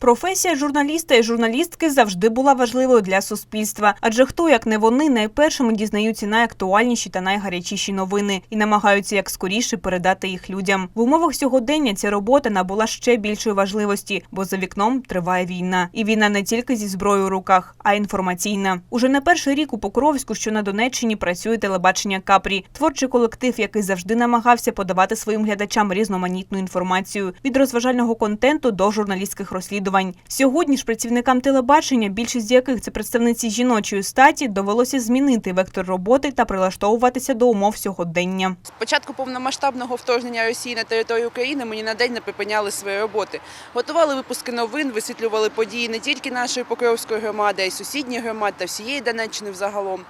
Професія журналіста і журналістки завжди була важливою для суспільства, адже хто, як не вони, найпершими дізнаються найактуальніші та найгарячіші новини і намагаються як скоріше передати їх людям. В умовах сьогодення ця робота набула ще більшої важливості, бо за вікном триває війна. І війна не тільки зі зброєю у руках, а інформаційна. Уже не перший рік у Покровську, що на Донеччині працює телебачення Капрі, творчий колектив, який завжди намагався подавати своїм глядачам різноманітну інформацію від розважального контенту до журналістських розслідувань. Сьогодні ж працівникам телебачення, більшість з яких це представниці жіночої статі, довелося змінити вектор роботи та прилаштовуватися до умов сьогодення. З початку повномасштабного вторгнення Росії на територію України мені на день не припиняли свої роботи. Готували випуски новин, висвітлювали події не тільки нашої Покровської громади, а й сусідніх громад та всієї Донеччини взагалом.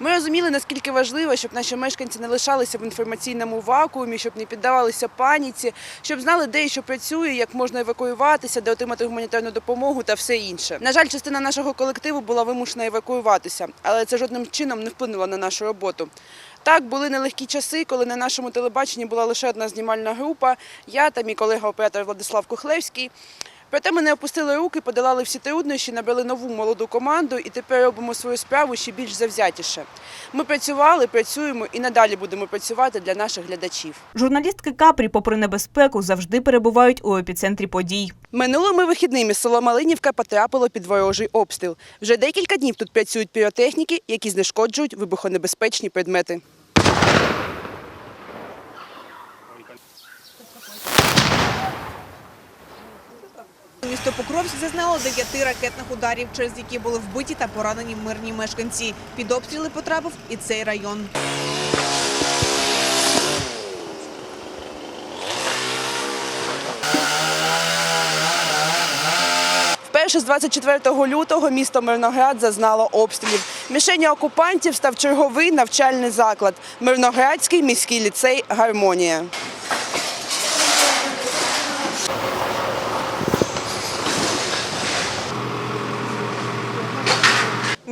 Ми розуміли, наскільки важливо, щоб наші мешканці не лишалися в інформаційному вакуумі, щоб не піддавалися паніці, щоб знали, де і що працює, як можна евакуюватися, де отримати гуманітарну допомогу та все інше. На жаль, частина нашого колективу була вимушена евакуюватися, але це жодним чином не вплинуло на нашу роботу. Так, були нелегкі часи, коли на нашому телебаченні була лише одна знімальна група, я та мій колега-оператор Владислав Кухлевський. Проте ми не опустили руки, подолали всі труднощі, набрали нову молоду команду і тепер робимо свою справу ще більш завзятіше. Ми працювали, працюємо і надалі будемо працювати для наших глядачів. Журналістки Капрі, попри небезпеку, завжди перебувають у епіцентрі подій. Минулими вихідними село Малинівка потрапило під ворожий обстріл. Вже декілька днів тут працюють піротехніки, які знешкоджують вибухонебезпечні предмети. Місто Покровськ зазнало дев'яти ракетних ударів, через які були вбиті та поранені мирні мешканці. Під обстріли потрапив і цей район. Вперше з 24 лютого місто Мирноград зазнало обстрілів. Мішені окупантів став черговий навчальний заклад Мирноградський міський ліцей Гармонія.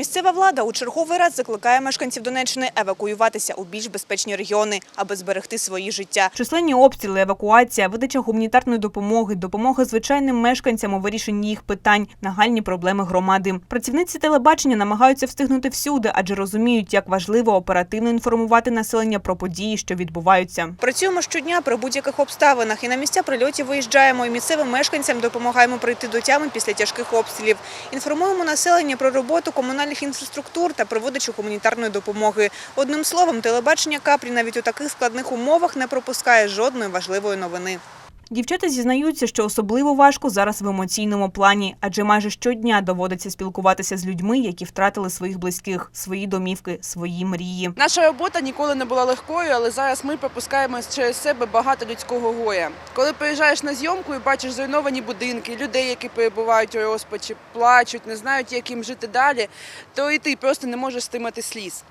Місцева влада у черговий раз закликає мешканців Донеччини евакуюватися у більш безпечні регіони, аби зберегти свої життя. Численні обстріли, евакуація, видача гуманітарної допомоги, допомога звичайним мешканцям у вирішенні їх питань, нагальні проблеми громади. Працівниці телебачення намагаються встигнути всюди, адже розуміють, як важливо оперативно інформувати населення про події, що відбуваються. Працюємо щодня при будь-яких обставинах і на місця прильотів виїжджаємо і місцевим мешканцям допомагаємо прийти до тями після тяжких обстрілів. Інформуємо населення про роботу комунальних інфраструктур та проводичу гуманітарної допомоги. Одним словом, телебачення Капрі навіть у таких складних умовах не пропускає жодної важливої новини. Дівчата зізнаються, що особливо важко зараз в емоційному плані, адже майже щодня доводиться спілкуватися з людьми, які втратили своїх близьких, свої домівки, свої мрії. Наша робота ніколи не була легкою, але зараз ми пропускаємо через себе багато людського горя. Коли приїжджаєш на зйомку і бачиш зруйновані будинки, людей, які перебувають у розпачі, плачуть, не знають, як їм жити далі, то і ти просто не можеш стримати сліз.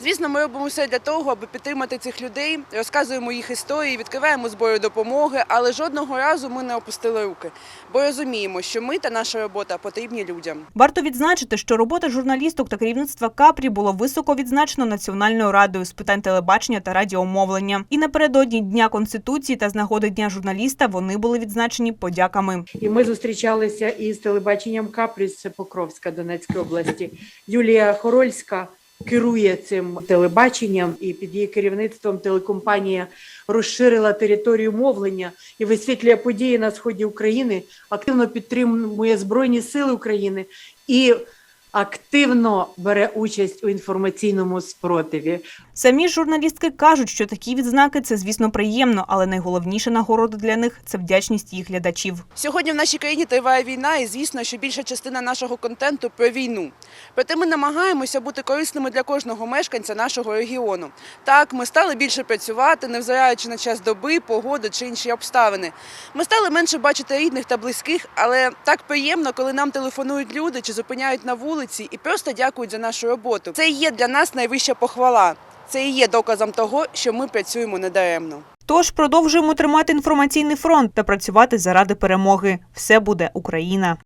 Звісно, ми робимо все для того, аби підтримати цих людей, розказуємо їх історії, відкриваємо збори допомоги, але жодного разу ми не опустили руки, бо розуміємо, що ми та наша робота потрібні людям. Варто відзначити, що робота журналісток та керівництва Капрі було високо відзначено Національною радою з питань телебачення та радіомовлення. І напередодні Дня Конституції та з нагоди Дня журналіста вони були відзначені подяками. І ми зустрічалися із телебаченням Капрі з Покровська Донецької області. Юлія Хорольська керує цим телебаченням, і під її керівництвом телекомпанія розширила територію мовлення і висвітлює події на сході України, активно підтримує Збройні Сили України і активно бере участь у інформаційному спротиві. Самі журналістки кажуть, що такі відзнаки це, звісно, приємно, але найголовніша нагорода для них це вдячність їх глядачів. Сьогодні в нашій країні триває війна, і звісно, що більша частина нашого контенту про війну. Проте ми намагаємося бути корисними для кожного мешканця нашого регіону. Так, ми стали більше працювати, невзираючи на час доби, погоду чи інші обставини. Ми стали менше бачити рідних та близьких, але так приємно, коли нам телефонують люди чи зупиняють на вулиці і просто дякують за нашу роботу. Це і є для нас найвища похвала. Це і є доказом того, що ми працюємо недаремно. Тож продовжуємо тримати інформаційний фронт та працювати заради перемоги. Все буде Україна.